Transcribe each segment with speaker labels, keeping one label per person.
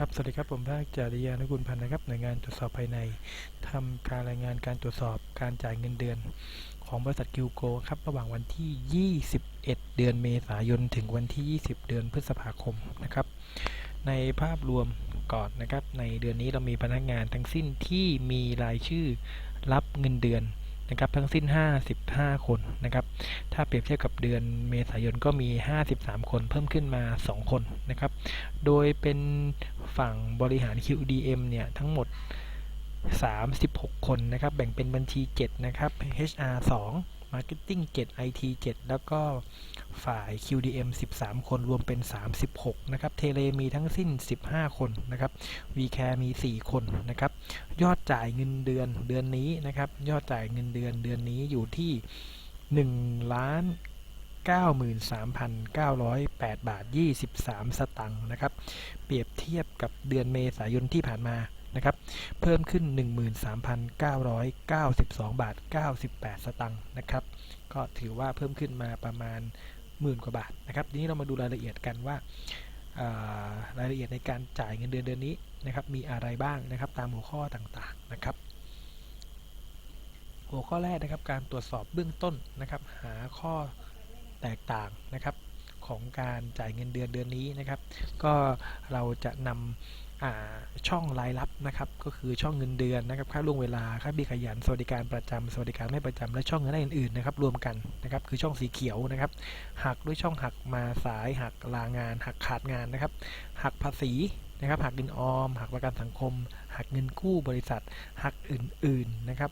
Speaker 1: ครับ สวัสดีครับ ผมภาคจริยานุกุลพันธ์นะครับ หน่วยงานตรวจสอบภายในทำการรายงานการตรวจสอบการจ่ายเงินเดือน ของบริษัทกิวโกครับ ระหว่างวันที่ 21 เดือนเมษายน ถึงวันที่ 20 เดือนพฤษภาคมนะครับ ในภาพรวมก่อนนะครับ ในเดือนนี้เรามีพนักงานทั้งสิ้นที่มีรายชื่อรับเงินเดือน นะครับทั้งสิ้น 55 คนนะครับถ้าเปรียบเทียบกับเดือนเมษายนก็มี 53 คนเพิ่มขึ้นมา 2 คนนะครับโดยเป็นฝั่งบริหาร QDM เนี่ยทั้งหมด 36 คนนะครับแบ่งเป็นบัญชี 7 นะครับ HR 2 Marketing 7 IT 7 แล้วก็ฝ่าย QDM 13 คนรวมเป็น 36 นะครับ เทเลมีทั้งสิ้น 15 คนนะครับ VCare มี 4 คนนะครับ ยอดจ่ายเงินเดือนเดือนนี้นะครับ ยอดจ่ายเงินเดือนเดือนนี้อยู่ที่ 1 ล้าน93,908 บาท 23 สตังค์นะครับ เปรียบเทียบกับเดือนเมษายนที่ผ่านมา นะครับ เพิ่มขึ้น 13,992 บาท 98 สตังค์นะครับ ก็ถือว่าเพิ่มขึ้นมาประมาณหมื่นกว่าบาทนะครับทีนี้เรามาดูรายละเอียดกันว่าารายละเอียดในการจ่ายเงินเดือนเดือนนี้นะครับมีอะไรบ้างนะครับตามหัวข้อต่างๆนะครับ หัวข้อแรกนะครับการตรวจสอบเบื้องต้นนะครับ หาข้อแตกต่างนะครับของการจ่ายเงินเดือนเดือนนี้นะครับ ก็เราจะนำอ่า ช่องรายรับนะครับ ก็คือช่องเงินเดือนนะครับ ค่าล่วงเวลา ค่าเบี้ยขยัน สวัสดิการประจำสวัสดิการไม่ประจำและช่องเงินได้อื่นๆนะครับ รวมกันนะครับ คือช่องสีเขียวนะครับ หักด้วยช่องหักมาสาย หักลางาน หักขาดงานนะครับ หักภาษีนะครับ หักเงินออม หักประกันสังคม หักเงินกู้บริษัท หักอื่นๆนะครับ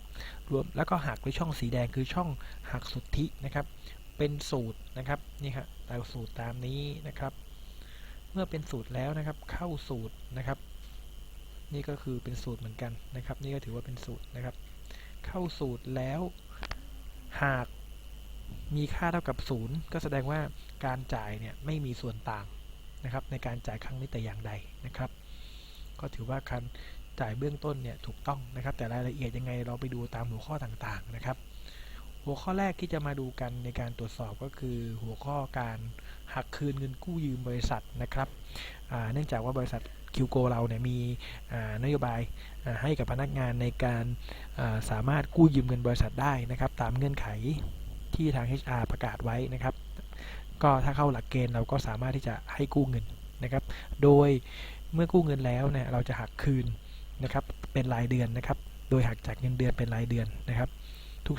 Speaker 1: รวมแล้วก็หักด้วยช่องสีแดง คือช่องหักสุทธินะครับ เป็นสูตรนะครับ นี่ครับตามสูตรตามนี้นะครับ เมื่อเป็นสูตรแล้วนะครับ เข้าสูตรนะครับ นี่ก็คือเป็นสูตรเหมือนกันนะครับ นี่ก็ถือว่าเป็นสูตรนะครับ เข้าสูตรแล้ว หากมีค่าเท่ากับศูนย์ก็แสดงว่าการจ่ายเนี่ยไม่มีส่วนต่างนะครับ ในการจ่ายครั้งนี้แต่อย่างใดนะครับ ก็ถือว่าการจ่ายเบื้องต้นเนี่ยถูกต้องนะครับ แต่รายละเอียดยังไงเราไปดูตามหัวข้อต่างๆนะครับ หัวข้อแรกที่จะมาดูกันในการตรวจสอบก็คือหัวข้อการหักคืนเงินกู้ยืมบริษัทนะครับเนื่องจากว่าบริษัทคิวโกเราเนี่ยมีนโยบายให้กับพนักงานในการสามารถกู้ยืมเงินบริษัทได้นะครับ ตามเงื่อนไขที่ทาง HR ประกาศไว้นะครับ ก็ถ้าเข้าหลักเกณฑ์เราก็สามารถที่จะให้กู้เงินนะครับ โดยเมื่อกู้เงินแล้วเนี่ยเราจะหักคืนนะครับเป็นรายเดือนนะครับ โดยหักจากเงินเดือนเป็นรายเดือนนะครับ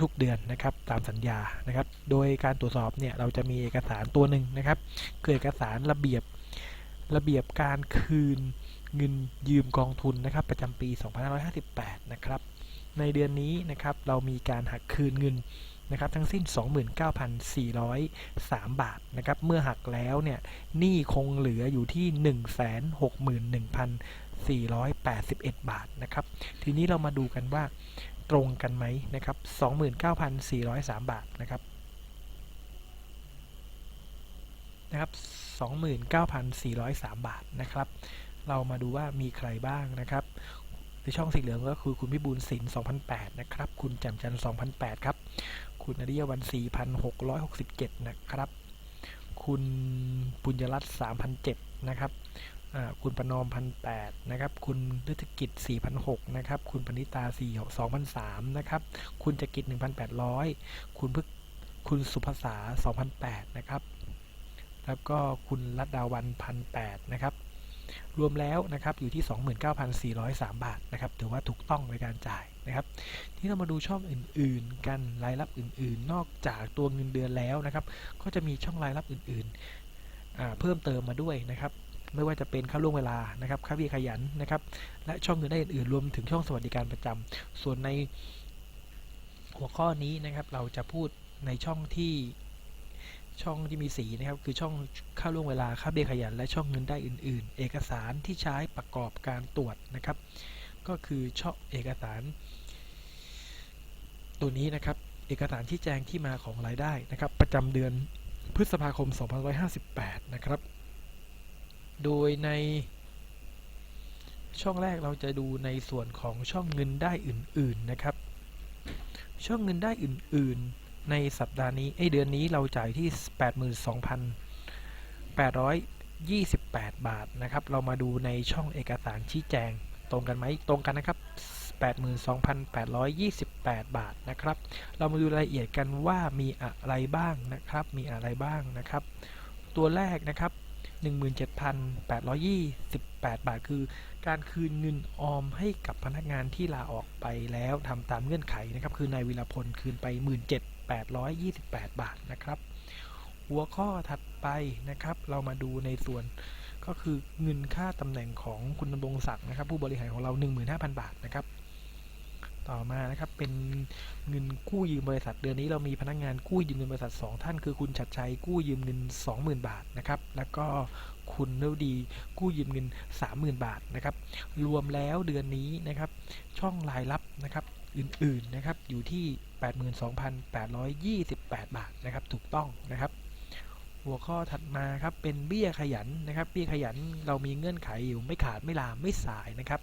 Speaker 1: ทุกๆเดือนนะครับตามสัญญานะครับ โดยการตรวจสอบเนี่ยเราจะมีเอกสารตัวหนึ่งนะครับคือเอกสารระเบียบระเบียบการคืนเงินยืมกองทุนนะครับประจำปี 2558 นะครับ ในเดือนนี้นะครับเรามีการหักคืนเงินนะครับทั้งสิ้น 29,403 บาทนะครับเมื่อหักแล้วเนี่ยหนี้คงเหลืออยู่ที่ 161,481 บาทนะครับ ทีนี้เรามาดูกันว่า ตรงกันไหมนะครับ 29,403 บาทนะครับนะครับ 29,403 บาทนะครับ เรามาดูว่ามีใครบ้างนะครับในช่องสีเหลืองก็คือคุณพิบูลสิน2008 นะครับ คุณแจ่มจันทร์2008 ครับ คุณอริยวัน 4,667 นะครับ คุณปุญญรัตน์3,007 นะครับ คุณประนอมพันแปดนะครับ คุณฤทธิกิจสี่พันหกนะครับ คุณปณิตาสี่สองพันสามนะครับ คุณจักริดหนึ่งพันแปดร้อยคุณพึกคุณสุภาษาสองพันแปดนะครับ แล้วก็คุณรัตดาวันพันแปดนะครับ รวมแล้วนะครับอยู่ที่ 29,403 บาทนะครับ ถือว่าถูกต้องในการจ่ายนะครับ ที่เรามาดูช่องอื่นๆ กันรายรับอื่นๆ นอกจากตัวเงินเดือนแล้วนะครับ ก็จะมีช่องรายรับอื่นๆเพิ่มเติมมาด้วยนะครับ ไม่ว่าจะเป็นค่าล่วงเวลานะครับค่าเบี้ยขยันนะครับ และช่องเงินได้อื่นๆรวมถึงช่องสวัสดิการประจำส่วนในหัวข้อนี้นะครับ เราจะพูดในช่องที่ช่องที่มีสีนะครับ คือช่องค่าล่วงเวลาค่าเบี้ยขยัน และช่องเงินได้อื่น ๆ เอกสารที่ใช้ประกอบการตรวจนะครับ ก็คือช่องเอกสาร ตัวนี้นะครับ เอกสารที่แจ้งที่มาของรายได้นะครับ ประจำเดือนพฤษภาคม 2558 นะครับ โดยในช่องแรกเราจะดูในส่วนของช่องเงินได้อื่นๆนะครับ ช่องเงินได้อื่นๆ ในสัปดาห์นี้ไอเดือนนี้เราจ่ายที่ 82,828 บาทนะครับ เรามาดูในช่องเอกสารชี้แจงตรงกันไหมตรงกันนะครับ 82,828 บาทนะครับ เรามาดูรายละเอียดกันว่ามีอะไรบ้างนะครับ มีอะไรบ้างนะครับ ตัวแรกนะครับ 17,828 บาท คือ การคืนเงินออมให้กับพนักงานที่ลาออกไปแล้วทำตามเงื่อนไขนะครับคือนายวิรพลคืนไป 17,828 บาทนะครับ หัวข้อถัดไปนะครับ เรามาดูในส่วนก็คือเงินค่าตำแหน่งของคุณดำรงศักดิ์นะครับ ผู้บริหารของเรา 15,000 บาทนะครับ ต่อมานะครับเป็นเงินกู้ยืมบริษัทเดือนนี้เรามีพนักงานกู้ยืมเงินบริษัท 2 ท่าน คือคุณชัดชัยกู้ยืมเงิน 20,000 บาทนะครับแล้วก็คุณเนวดีกู้ยืมเงิน 30,000 บาทนะครับรวมแล้วเดือนนี้นะครับช่องรายรับนะครับอื่นๆนะครับอยู่ที่ 82,828 บาทนะครับถูกต้องนะครับ หัวข้อถัดมาครับเป็นเบี้ยขยันนะครับ เบี้ยขยันเรามีเงื่อนไขอยู่ไม่ขาดไม่ลาไม่สายนะครับ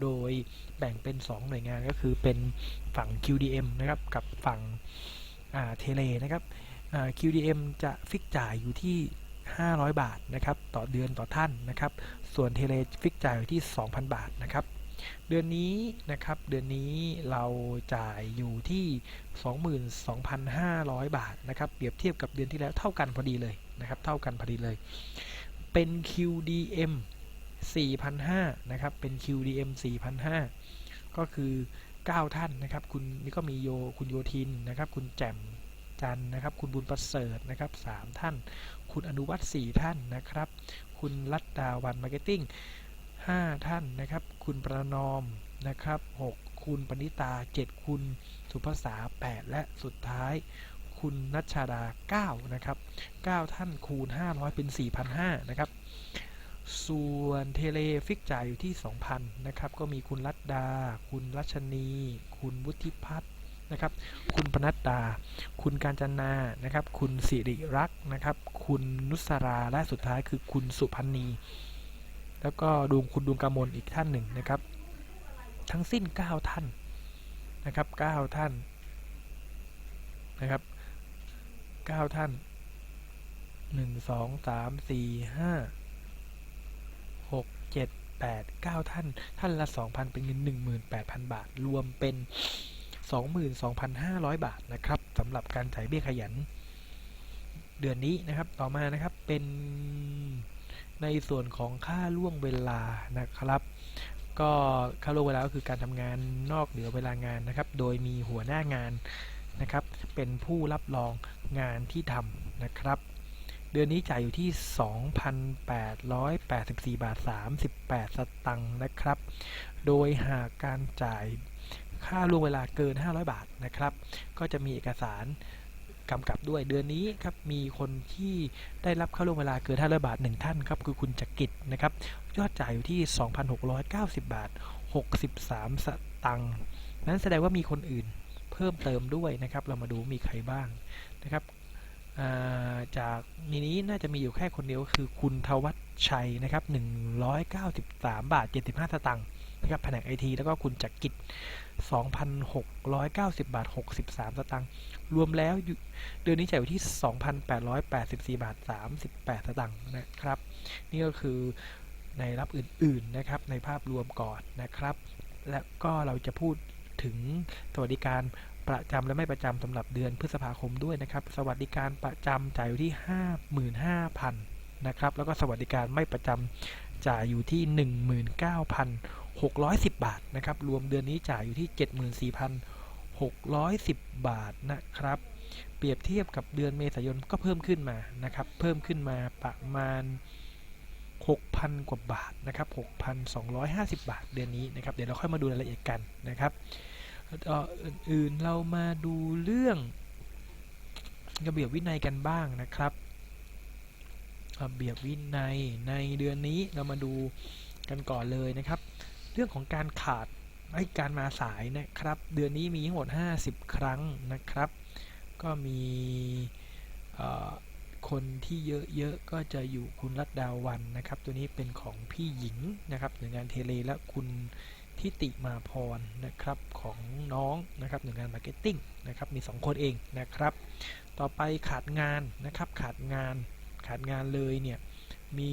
Speaker 1: โดยแบ่งเป็น 2 หน่วยงานก็คือเป็นฝั่ง QDM นะครับกับฝั่งเทเลนะครับ QDM จะฟิกจ่ายอยู่ที่ 500 บาทนะครับต่อเดือนต่อท่านนะครับ ส่วนเทเลฟิกจ่ายอยู่ที่ 2,000 บาทนะครับ เดือนนี้นะครับ เดือนนี้เราจ่ายอยู่ที่ 22,500 บาทนะครับ เปรียบเทียบกับเดือนที่แล้วเท่ากันพอดีเลยนะครับ เท่ากันพอดีเลย เป็น QDM 4,500นะครับ เป็น QDM 4,500 ก็คือ 9 ท่านนะครับ คุณนี่ก็มีโยคุณโยทินนะครับ คุณแจ่มจันนะครับ คุณบุญประเสริฐนะครับ 3 ท่าน คุณอนุวัฒน์4ท่านนะครับ คุณรัตดาวันมาร์เก็ตติ้ง 5 ท่านนะครับ คุณประนอมนะครับ 6 คุณปณิตา 7 คุณสุภาษา 8 และสุดท้าย คุณนัชชาดา 9 นะครับ 9 ท่านคูณ 500 เป็น 4,500 นะครับ ส่วนเทเลฟิกจ่ายอยู่ที่ 2,000 นะครับ ก็มีคุณรัตดา คุณรัชนี คุณวุฒิพัฒน์นะครับ คุณปนัดดา คุณการจนา นะครับ คุณสิริรักษ์นะครับ คุณนุสรา และสุดท้ายคือคุณสุพันนี แล้วก็ดวงคุณดวงกมลอีกท่านหนึ่งนะครับ ทั้งสิ้น 9 ท่านนะครับ 9 ท่านนะครับ 9 ท่าน 1 2 3 4 5 6 7 8 9 ท่าน ท่านละ 2,000 เป็นเงิน 18,000 บาท รวมเป็น 22,500 บาทนะครับสำหรับการจ่ายเบี้ยขยัน เดือนนี้นะครับ ต่อมานะครับเป็น ในส่วนของค่าล่วงเวลานะครับ ก็ค่าล่วงเวลาก็คือการทำงานนอกเหนือเวลางานนะครับ โดยมีหัวหน้างานนะครับ เป็นผู้รับรองงานที่ทำนะครับ เดือนนี้จ่ายอยู่ที่ 2,884 บาท 38 สตังค์นะครับ โดยหากการจ่ายค่าล่วงเวลาเกิน 500 บาทนะครับ ก็จะมีเอกสาร กำกับด้วยเดือนนี้ครับมีคนที่ได้รับค่าล่วงเวลาเกิน500บาท 1 ท่านครับคือคุณจักริดนะครับยอดจ่ายอยู่ที่ 2,690 บาท 63 สตังค์นั้นแสดงว่ามีคนอื่นเพิ่มเติมด้วยนะครับ เรามาดูมีใครบ้างนะครับจากนนี้น่าจะมีอยู่แค่คนเดียวคือคุณทวัชชัยนะครับ 193 บาท 75สตางค์ นะครับแผนกไอทีแล้วก็คุณจักกิจ 2,690 บาท 63 สตางค์รวมแล้วเดือนนี้จ่ายอยู่ที่ 2,884 บาท 38 สตางค์นะครับ นี่ก็คือในรับอื่นๆนะครับในภาพรวมก่อนนะครับ และก็เราจะพูดถึงสวัสดิการประจำและไม่ประจำสำหรับเดือนพฤษภาคมด้วยนะครับ สวัสดิการประจำจ่ายอยู่ที่ 55,000นะครับแล้วก็สวัสดิการไม่ประจำจ่ายอยู่ที่ 610 บาทนะครับ รวมเดือนนี้จ่ายอยู่ที่ 74,610 บาทนะครับ เปรียบเทียบกับเดือนเมษายนก็เพิ่มขึ้นมานะครับ เพิ่มขึ้นมาประมาณ 6,000 กว่าบาทนะครับ 6,250 บาทเดือนนี้นะครับ เดี๋ยวเราค่อยมาดูรายละเอียดกันนะครับอื่นๆเรามาดูเรื่องระเบียบวินัยกันบ้างนะครับระเบียบวินัยในเดือนนี้เรามาดูกันก่อนเลยนะครับ เรื่องของการขาดให้การมาสายนะครับ เดือนนี้มีทั้งหมด 50 ครั้งนะครับ ก็มีคนที่เยอะๆก็จะอยู่คุณรัตดาวันนะครับ ตัวนี้เป็นของพี่หญิงนะครับหน่วยงานเทเลและคุณทิติมาพรนะครับของน้องนะครับหน่วยงานมาร์เก็ตติ้งนะครับมี 2 คนเองนะครับ ต่อไปขาดงานนะครับขาดงานขาดงานเลยเนี่ยมี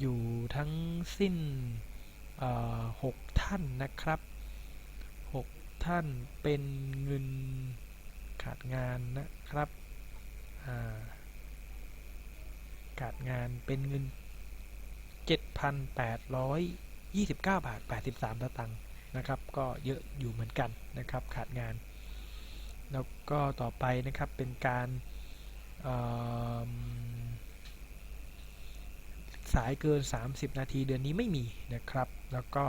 Speaker 1: อยู่ทั้งสิ้น หกท่านนะครับหกท่านเป็นเงินขาดงานนะครับขาดงานเป็นเงิน 7,829 บาท 83สตางค์นะครับ ก็เยอะอยู่เหมือนกันนะครับขาดงาน แล้วก็ต่อไปนะครับเป็นการ สายเกิน 30 นาทีเดือนนี้ไม่มีนะครับ แล้วก็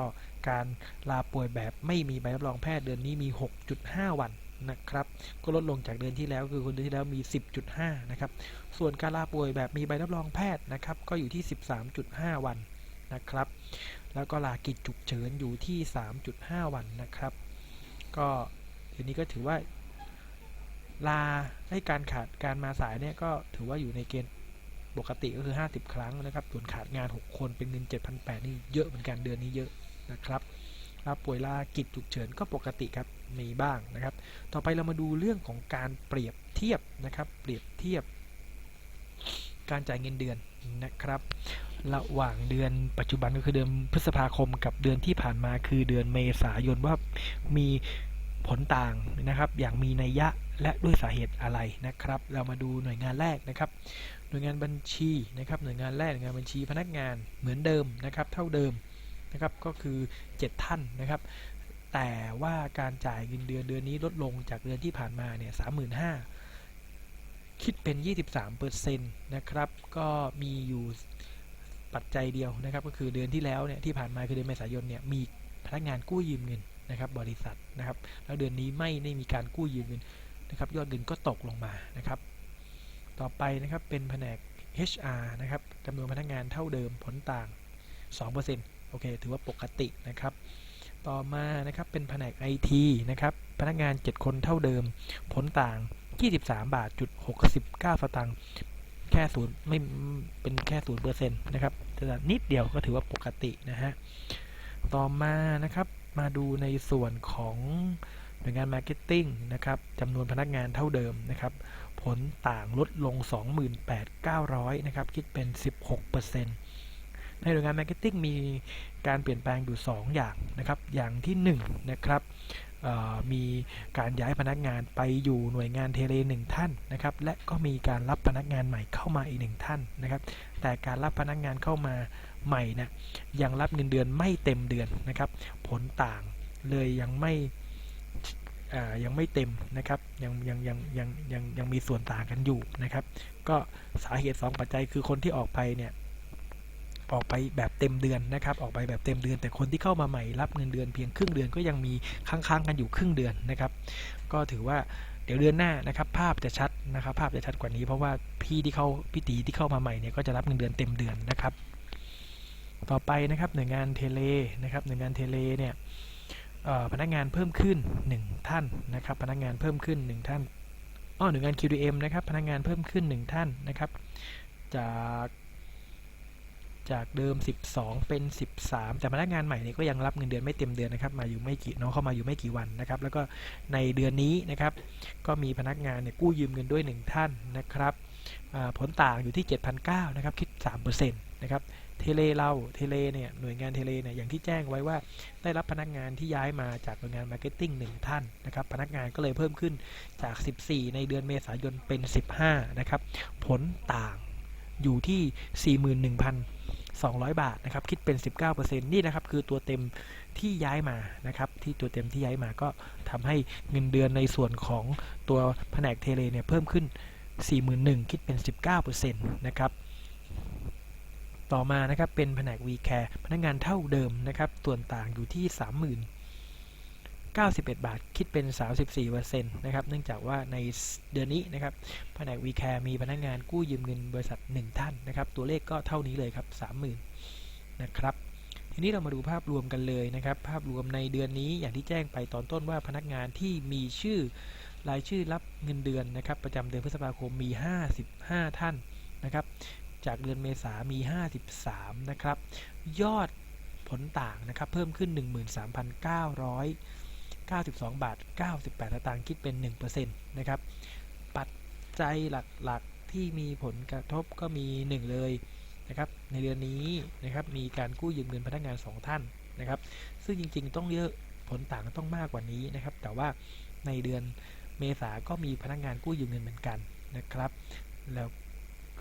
Speaker 1: การลาป่วยแบบไม่มีใบรับรองแพทย์เดือนนี้มี 6.5 วันนะครับ ก็ลดลงจากเดือนที่แล้วคือคนเดือนที่แล้วมี 10.5 นะครับ ส่วนการลาป่วยแบบมีใบรับรองแพทย์นะครับ ก็อยู่ที่ 13.5 วันนะครับ แล้วก็ลากิจฉุกเฉินอยู่ที่ 3.5 วันนะครับ ก็เดี๋ยวนี้ก็ถือว่าลาให้การขาดการมาสายเนี่ยก็ถือว่าอยู่ในเกณฑ์ ปกติก็คือ 50 ครั้งนะครับ ส่วนขาดงาน 6 คนเป็นเงิน 7,800 นี่เยอะเหมือนกันเดือนนี้เยอะนะครับลาป่วยลากิจฉุกเฉินก็ปกติครับมีบ้างนะครับ ต่อไปเรามาดูเรื่องของการเปรียบเทียบนะครับ เปรียบเทียบ การจ่ายเงินเดือนนะครับ ระหว่างเดือนปัจจุบันก็คือเดือนพฤษภาคมกับเดือนที่ผ่านมาคือเดือนเมษายนว่ามีผลต่างนะครับ อย่างมีนัยยะ และด้วยสาเหตุอะไรนะครับ เรามาดูหน่วยงานแรกนะครับ หน่วยงานบัญชีนะครับ หน่วยงานแรกหน่วยงานบัญชีพนักงานเหมือนเดิมนะครับ เท่าเดิมนะครับก็คือ 7 ท่านนะครับ แต่ว่าการจ่ายเงินเดือนเดือนนี้ลดลงจากเดือนที่ผ่านมาเนี่ยสามหมื่นห้าคิดเป็น 23%นะครับ ก็มีอยู่ปัจจัยเดียวนะครับ ก็คือเดือนที่แล้วเนี่ยที่ผ่านมาคือเดือนเมษายนเนี่ยมีพนักงานกู้ยืมเงินนะครับ บริษัทนะครับ แล้วเดือนนี้ไม่ได้มีการกู้ยืมเงิน นะครับยอดเงินก็ตกลงมานะครับ ต่อไปนะครับเป็นแผนก HR นะครับจำนวนพนักงานเท่าเดิมผลต่าง 2%โอเค ถือว่าปกตินะครับ ต่อมานะครับเป็นแผนก IT นะครับพนักงาน 7 คนเท่าเดิม ผลต่าง 23 บาทจุด69สตางค์แค่ศูนย์ไม่เป็นแค่ศูนย์เปอร์เซ็นต์นะครับแต่นิดเดียวก็ถือว่าปกตินะฮะต่อมานะครับมาดูในส่วนของ หน่วยงานมาร์เก็ตติ้งนะครับจำนวนพนักงานเท่าเดิมนะครับผลต่างลดลง 28,900 นะครับ คิดเป็น 16%ในหน่วยงานมาร์เก็ตติ้งมีการเปลี่ยนแปลงอยู่ 2 อย่างนะครับ อย่างที่ 1 นะครับมีการย้ายพนักงานไปอยู่หน่วยงานเทเลหนึ่งท่านนะครับ และก็มีการรับพนักงานใหม่เข้ามาอีกหนึ่งท่านนะครับ แต่การรับพนักงานเข้ามาใหม่นะยังรับเงินเดือนไม่เต็มเดือนนะครับ ผลต่างเลยยังไม่ ยังไม่เต็มนะครับยังยังยังยังยังยังมีส่วนต่างกันอยู่นะครับ ก็สาเหตุ 2 ปัจจัยคือคนที่ออกไปเนี่ยออกไปแบบเต็มเดือนนะครับ ออกไปแบบเต็มเดือน แต่คนที่เข้ามาใหม่รับเงินเดือนเพียงครึ่งเดือนก็ยังมีค้างๆกันอยู่ครึ่งเดือนนะครับ ก็ถือว่าเดี๋ยวเดือนหน้านะครับ ภาพจะชัดนะครับ ภาพจะชัดกว่านี้เพราะว่าพี่ที่เข้าพี่ตีที่เข้ามาใหม่เนี่ยก็จะรับเงินเดือนเต็มเดือนนะครับ ต่อไปนะครับหน่วยงานเทเลนะครับหน่วยงานเทเลเนี่ย พนักงานเพิ่มขึ้น 1 ท่านนะครับ พนักงานเพิ่มขึ้น 1 ท่านอ้อหน่วยงาน QDM นะครับ พนักงานเพิ่มขึ้น 1 ท่านนะครับ จากจากเดิม 12 เป็น 13 แต่พนักงานใหม่เนี่ยก็ยังรับเงินเดือนไม่เต็มเดือนนะครับ มาอยู่ไม่กี่น้องเข้ามาอยู่ไม่กี่วันนะครับ แล้วก็ในเดือนนี้นะครับ ก็มีพนักงานเนี่ยกู้ยืมเงินด้วย 1 ท่านนะครับ ผลต่างอยู่ที่ 7,900นะครับคิด 3%นะครับเทเลเราเทเลเนี่ยหน่วยงานเทเลเนี่ยอย่างที่แจ้งไว้ว่าได้รับพนักงานที่ย้ายมาจากหน่วยงานมาร์เก็ตติ้งหนึ่งท่านนะครับพนักงานก็เลยเพิ่มขึ้นจาก 14 ในเดือนเมษายนเป็น 15นะครับผลต่างอยู่ที่ 41,200 บาทนะครับคิดเป็น 19%นี่นะครับคือตัวเต็มที่ย้ายมานะครับที่ตัวเต็มที่ย้ายมาก็ทำให้เงินเดือนในส่วนของตัวแผนกเทเลเนี่ยเพิ่มขึ้น 41,000 คิดเป็น 19%นะครับ ต่อมานะครับเป็นแผนก VCare พนักงานเท่าเดิมนะครับ ส่วนต่างอยู่ที่30,000 91 บาท คิดเป็น 34%นะครับ เนื่องจากว่าในเดือนนี้นะครับ แผนก VCare มีพนักงานกู้ยืมเงินบริษัท 1 ท่านนะครับ ตัวเลขก็เท่านี้เลยครับ 30,000 นะครับทีนี้เรามาดูภาพรวมกันเลยนะครับ ภาพรวมในเดือนนี้อย่างที่แจ้งไปตอนต้นว่าพนักงานที่มีชื่อ รายชื่อรับเงินเดือนนะครับ ประจำเดือนพฤษภาคมมี 55 ท่านนะครับ จากเดือนเมษามี 53 นะครับ ยอดผลต่างนะครับ เพิ่มขึ้น 13,992 บาท 98สตางค์คิดเป็น 1%นะครับ ปัจจัยหลักๆที่มีผลกระทบก็มี 1 เลยนะครับ ในเดือนนี้นะครับ มีการกู้ยืมเงินพนักงาน 2 ท่านนะครับ ซึ่งจริงๆ ต้องเยอะผลต่างต้องมากกว่านี้นะครับ แต่ว่าในเดือน เมษาก็มีพนักงานกู้ยืมเงินเหมือนกันนะครับ แล้ว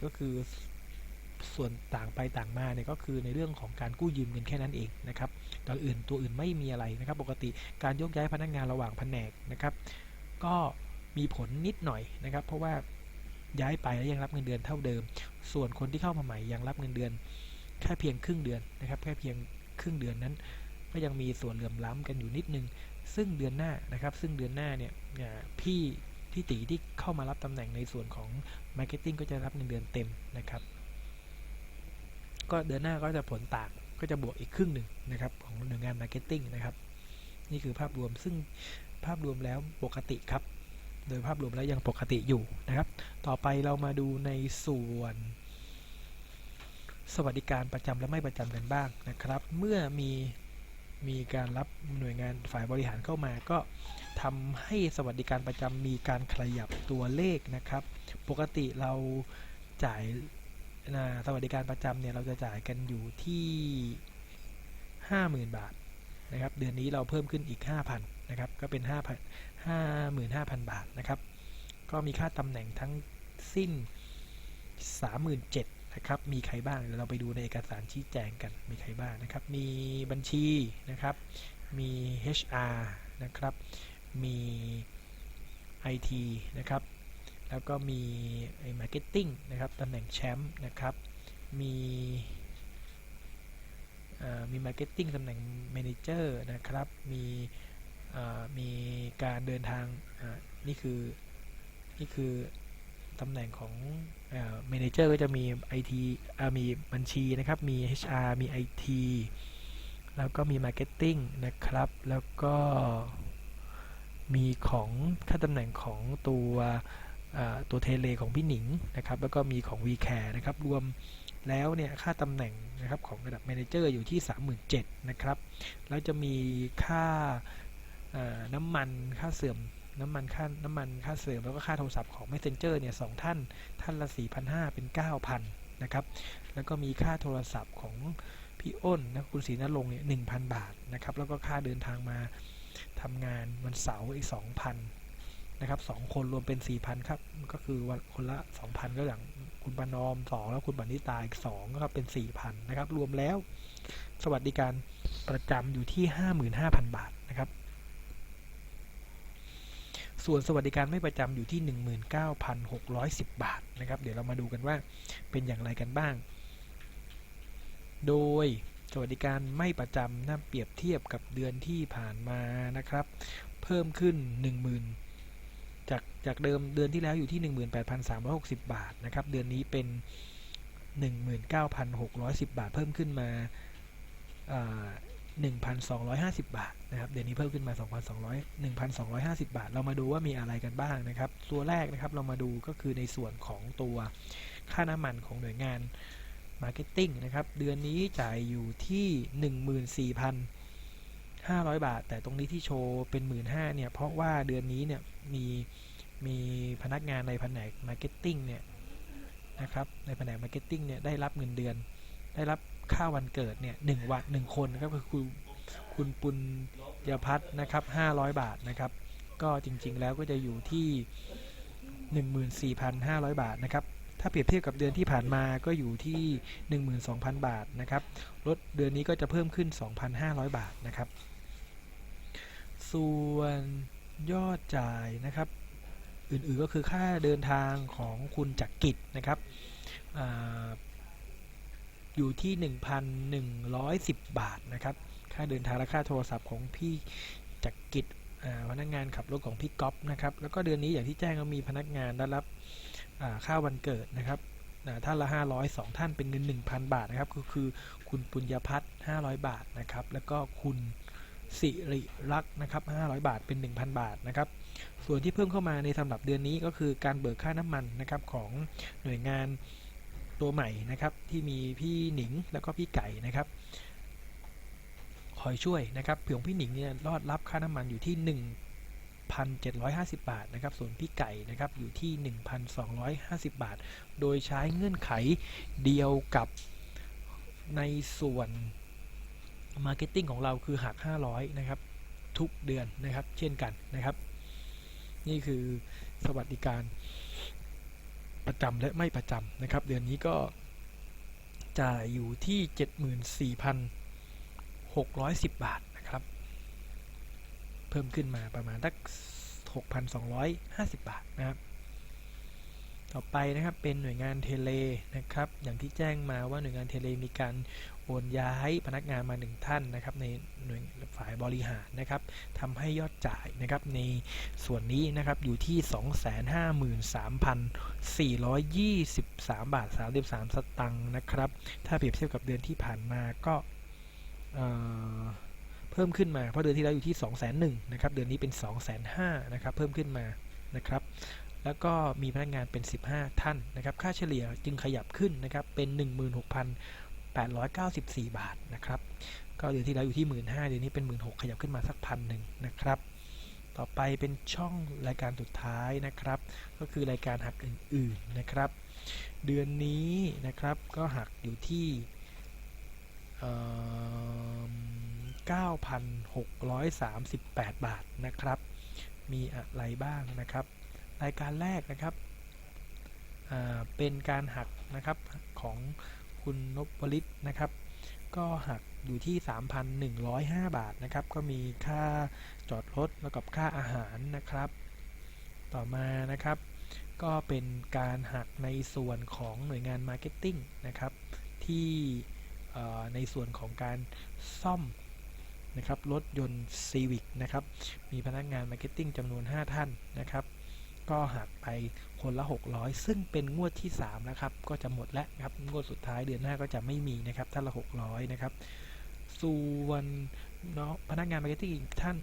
Speaker 1: ก็คือส่วนต่างไปต่างมาเนี่ยก็คือในเรื่องของการกู้ยืมเงินแค่นั้นเองนะครับตัวอื่นตัวอื่นไม่มีอะไรนะครับ ปกติการโยกย้ายพนักงานระหว่างแผนกนะครับ ก็มีผลนิดหน่อยนะครับ เพราะว่าย้ายไปแล้วยังรับเงินเดือนเท่าเดิม ส่วนคนที่เข้ามาใหม่ยังรับเงินเดือนแค่เพียงครึ่งเดือนนะครับ แค่เพียงครึ่งเดือนนั้น ก็ยังมีส่วนเหลื่อมล้ำกันอยู่นิดนึง ซึ่งเดือนหน้านะครับ ซึ่งเดือนหน้าเนี่ยพี่พี่ตีที่เข้ามารับตำแหน่งในส่วนของ Marketing ก็จะรับเงินเดือนเต็มนะครับ ก็เดือนหน้าก็จะผลต่างก็จะบวกอีกครึ่งหนึ่งนะครับของหน่วยงาน Marketing นะครับ นี่คือภาพรวมซึ่งภาพรวมแล้วปกติครับ โดยภาพรวมแล้วยังปกติอยู่นะครับ ต่อไปเรามาดูในส่วน สวัสดิการประจำและไม่ประจำกันบ้างนะครับ เมื่อมี มีการรับหน่วยงานฝ่ายบริหารเข้ามาก็ทำให้สวัสดิการประจำมีการขยับตัวเลขนะครับ ปกติเราจ่ายนะสวัสดิการประจำเนี่ยเราจะจ่ายกันอยู่ที่ 50,000 บาทนะครับ เดือนนี้เราเพิ่มขึ้นอีก 5,000นะครับ ก็เป็น 5,000 55,000 บาทนะครับ ก็มีค่าตำแหน่งทั้งสิ้น 37,000 นะครับ มีใครบ้างเดี๋ยวเราไปดูในเอกสารชี้แจงกัน มีใครบ้างนะครับ มีบัญชีนะครับ มี HR นะครับ มี IT นะครับ แล้วก็มีไอ้ Marketing นะครับตำแหน่งแชมป์นะครับ มีเอ่อมี Marketing ตำแหน่ง Manager นะครับ มีมีการเดินทางนี่คือนี่คือ ตำแหน่งของเอ่อ Manager ก็จะมี IT อ่ามีบัญชีนะครับ มี HR มี IT แล้วก็มี Marketing นะครับ แล้วก็มีของค่าตำแหน่งของตัวตัวเทเลของพี่หนิงนะครับ แล้วก็มีของ VCare นะครับ รวมแล้วเนี่ยค่าตำแหน่งนะครับของระดับ Manager อยู่ที่ 37,000นะครับ แล้วจะมีค่าน้ำมันค่าเสื่อม น้ำมันค่าน้ำมันค่าเสื่อมแล้วก็ค่าโทรศัพท์ของ Messenger เนี่ยสองท่านท่านละ 4,500 เป็น 9,000 นะครับ แล้วก็มีค่าโทรศัพท์ของพี่อ้นนะคุณศรีนรงค์เนี่ย1,000บาทนะครับ แล้วก็ค่าเดินทางมาทำงานวันเสาร์อีก 2,000 นะครับสองคนรวมเป็น 4,000 ครับ ก็คือวันคนละ 2,000 ก็อย่างคุณปานอม 2 แล้วคุณบันิตาอีก2ก็ครับเป็น 4,000 นะครับ รวมแล้ว สวัสดิการประจำอยู่ที่ 55,000 บาทนะครับ ส่วนสวัสดิการไม่ประจำอยู่ที่ 19,610 บาทนะครับ เดี๋ยวเรามาดูกันว่าเป็นอย่างไรกันบ้าง โดยสวัสดิการไม่ประจำน่าเปรียบเทียบกับเดือนที่ผ่านมานะครับ เพิ่มขึ้น 10,000 จากจากเดิมเดือนที่แล้วอยู่ที่ 18,360 บาทนะครับ เดือนนี้เป็น 19,610 บาท เพิ่มขึ้นมา 1,250 บาทนะครับ เดือนนี้เพิ่มขึ้นมา 2,200 1,250 บาท เรามาดูว่ามีอะไรกันบ้างนะครับ ตัวแรกนะครับเรามาดูก็คือในส่วนของตัวค่าน้ำมันของหน่วยงาน Marketing นะครับ เดือนนี้จ่ายอยู่ที่ 14,500 บาท แต่ตรงนี้ที่โชว์เป็น 15,000เนี่ย เพราะว่าเดือนนี้เนี่ยมีมีพนักงานในแผนก Marketing เนี่ยนะครับ ในแผนก Marketing เนี่ยได้รับเงินเดือน ได้รับ ค่าวันเกิดเนี่ยหนึ่งวันหนึ่งคนนะครับก็คือคุณปุญญพัฒน์นะครับ500บาทนะครับ ก็จริงๆแล้วก็จะอยู่ที่14,500บาทนะครับถ้าเปรียบเทียบกับเดือนที่ผ่านมาก็อยู่ที่ 12,000 บาทนะครับลดเดือนนี้ก็จะเพิ่มขึ้น 2,500 บาทนะครับ ส่วนยอดจ่ายนะครับ อื่นๆก็คือค่าเดินทางของคุณจักรกิจนะครับ อยู่ที่ 1,110 บาทนะครับ ค่าเดินทางและค่าโทรศัพท์ของพี่จักกิจพนักงานขับรถของพี่ก๊อฟนะครับ แล้วก็เดือนนี้อย่างที่แจ้งก็มีพนักงานได้รับค่าวันเกิดนะครับอ่าท่านละ 500 2 ท่านเป็นเงิน 1,000 บาทนะครับ ก็คือคุณปุญญพัฒน์500 บาทนะครับ แล้วก็คุณสิริรักษ์นะครับ 500 บาทเป็น 1,000 บาทนะครับ ส่วนที่เพิ่มเข้ามาในสำหรับเดือนนี้ก็คือการเบิกค่าน้ำมันนะครับของหน่วยงาน ตัวใหม่นะครับ ที่มีพี่หนิงแล้วก็พี่ไก่นะครับ คอยช่วยนะครับเผื่อพี่หนิงเนี่ยรอดรับค่าน้ำมันอยู่ที่ 1,750 บาทนะครับ ส่วนพี่ไก่นะครับอยู่ที่ 1,250 บาท โดยใช้เงื่อนไขเดียวกับในส่วน Marketing ของเราคือหัก 500 นะครับ ทุกเดือนนะครับ เช่นกันนะครับ นี่คือสวัสดิการ ประจำและไม่ประจำนะครับ เดือนนี้ก็จ่ายอยู่ที่ 74,610 บาทนะครับ เพิ่มขึ้นมาประมาณสัก6,250 บาทนะครับ ต่อไปนะครับเป็นหน่วยงานเทเลนะครับ อย่างที่แจ้งมาว่าหน่วยงานเทเลมีการโอนย้ายพนักงานมาหนึ่งท่านนะครับ ในหน่วยฝ่ายบริหารนะครับทำให้ยอดจ่ายนะครับในส่วนนี้นะครับอยู่ที่ 253,423 บาท 33 สตังค์นะครับ ถ้าเปรียบเทียบกับเดือนที่ผ่านมาก็เเพิ่มขึ้นมาเพราะเดือนที่แล้วอยู่ที่2 1 0 0 0นะครับเดือนนี้เป็น2 5 0 0 0นะครับเพิ่มขึ้นมานะครับ แล้วก็มีพนักงานเป็น 15 ท่านนะครับ ค่าเฉลี่ยจึงขยับขึ้นนะครับ เป็น 16,894 บาทนะครับ ก็เดือนที่แล้วอยู่ที่ 15,000เดือนนี้เป็น 16,000ขยับขึ้นมาสักพันหนึ่งนะครับ ต่อไปเป็นช่องรายการสุดท้ายนะครับ ก็คือรายการหักอื่นๆนะครับ เดือนนี้นะครับก็หักอยู่ที่เอ่อ9,638 บาทนะครับ มีอะไรบ้างนะครับ รายการแรกนะครับเป็นการหักนะครับของคุณนพลิตนะครับ ก็หักอยู่ที่ 3,105 บาทนะครับ ก็มีค่าจอดรถแล้วกับค่าอาหารนะครับ ต่อมานะครับ ก็เป็นการหักในส่วนของหน่วยงาน Marketing นะครับ ที่ในส่วนของการซ่อมนะครับรถยนต์ Civic นะครับ มีพนักงาน Marketing จำนวน 5 ท่านนะครับ ก็หักไปคนละ 600 ซึ่งเป็นงวดที่3แล้วครับ ก็จะหมดแล้วครับ งวดสุดท้ายเดือนหน้าก็จะไม่มีนะครับ ท่านละ 600 นะครับ ส่วนเนาะพนักงาน Marketing อีกท่าน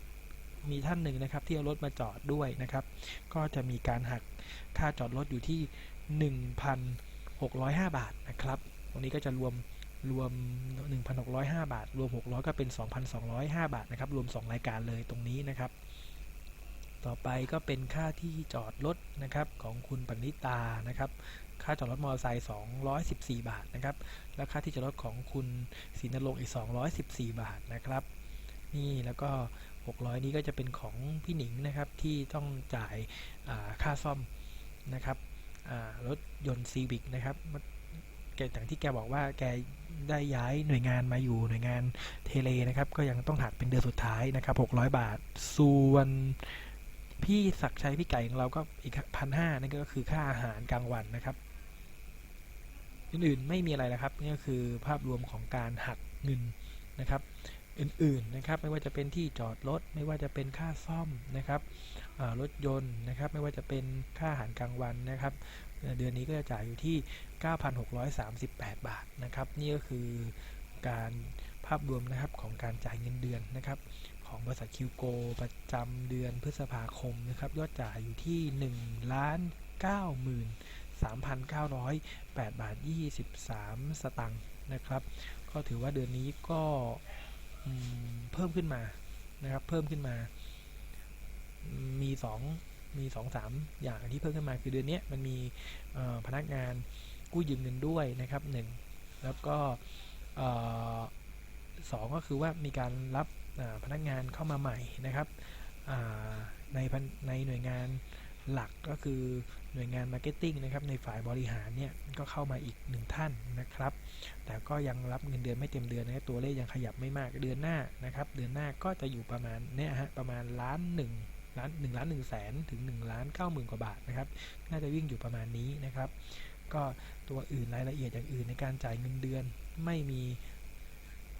Speaker 1: มีท่านหนึ่งนะครับ ที่เอารถมาจอดด้วยนะครับ ก็จะมีการหักค่าจอดรถอยู่ที่ 1,605 บาทนะครับ ตรงนี้ก็จะรวมรวม 1,605 บาท รวม 600 ก็เป็น 2,205 บาทนะครับ รวม 2 รายการเลยตรงนี้นะครับ ต่อไปก็เป็นค่าที่จอดรถนะครับของคุณปณิตานะครับ ค่าจอดรถมอเตอร์ไซค์214 บาทนะครับ และค่าที่จอดรถของคุณศรีนรงค์อีก 214 บาทนะครับ นี่แล้วก็ 600 นี้ก็จะเป็นของพี่หนิงนะครับที่ต้องจ่ายาค่าซ่อมนะครับรถยนต์ซีวิกนะครับแกอย่างที่แกบอกว่าแกได้ย้ายหน่วยงานมาอยู่หน่วยงานเทเลนะครับ ก็ยังต้องหักเป็นเดือนสุดท้ายนะครับ 600 บาท ส่วน พี่ศักชัยพี่ไก่ของเราก็อีกพันห้านั่นก็คือค่าอาหารกลางวันนะครับอื่นๆไม่มีอะไรแล้วครับนี่ก็คือภาพรวมของการหักเงินนะครับ อื่นๆนะครับ ไม่ว่าจะเป็นที่จอดรถไม่ว่าจะเป็นค่าซ่อมนะครับรถยนต์นะครับ ไม่ว่าจะเป็นค่าอาหารกลางวันนะครับ เดือนนี้ก็จะจ่ายอยู่ที่ 9,638 บาทนะครับ นี่ก็คือการภาพรวมนะครับของการจ่ายเงินเดือนนะครับ ของบริษัทคิวโกประจำเดือนพฤษภาคมนะครับ ยอดจ่ายอยู่ที่1ล้าน9หมื่น3,908 บาท 23 สตังค์นะครับ ก็ถือว่าเดือนนี้ก็เพิ่มขึ้นมานะครับ เพิ่มขึ้นมา มีสองมีสองสามอย่างที่เพิ่มขึ้นมาคือเดือนนี้มันมีพนักงานกู้ยืมเงินด้วยนะครับหนึ่งแล้วก็สองก็คือว่ามีการรับ พนักงานเข้ามาใหม่นะครับในในหน่วยงานหลักก็คือหน่วยงาน Marketing นะครับในฝ่ายบริหารเนี่ยก็เข้ามาอีกหนึ่งท่านนะครับ แต่ก็ยังรับเงินเดือนไม่เต็มเดือนนะตัวเลขยังขยับไม่มากเดือนหน้านะครับเดือนหน้าก็จะอยู่ประมาณเนี่ยฮะประมาณล้านหนึ่งล้านหนึ่งล้านหนึ่งแสนถึงหนึ่งล้านเก้าหมื่นกว่าบาทนะครับน่าจะวิ่งอยู่ประมาณนี้นะครับ ก็ตัวอื่นรายละเอียดอย่างอื่นในการจ่ายเงินเดือนไม่มี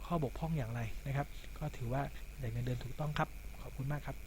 Speaker 1: ข้อบกพร่องอย่างไรนะครับ ก็ถือว่าได้เงินเดือนถูกต้องครับ ขอบคุณมากครับ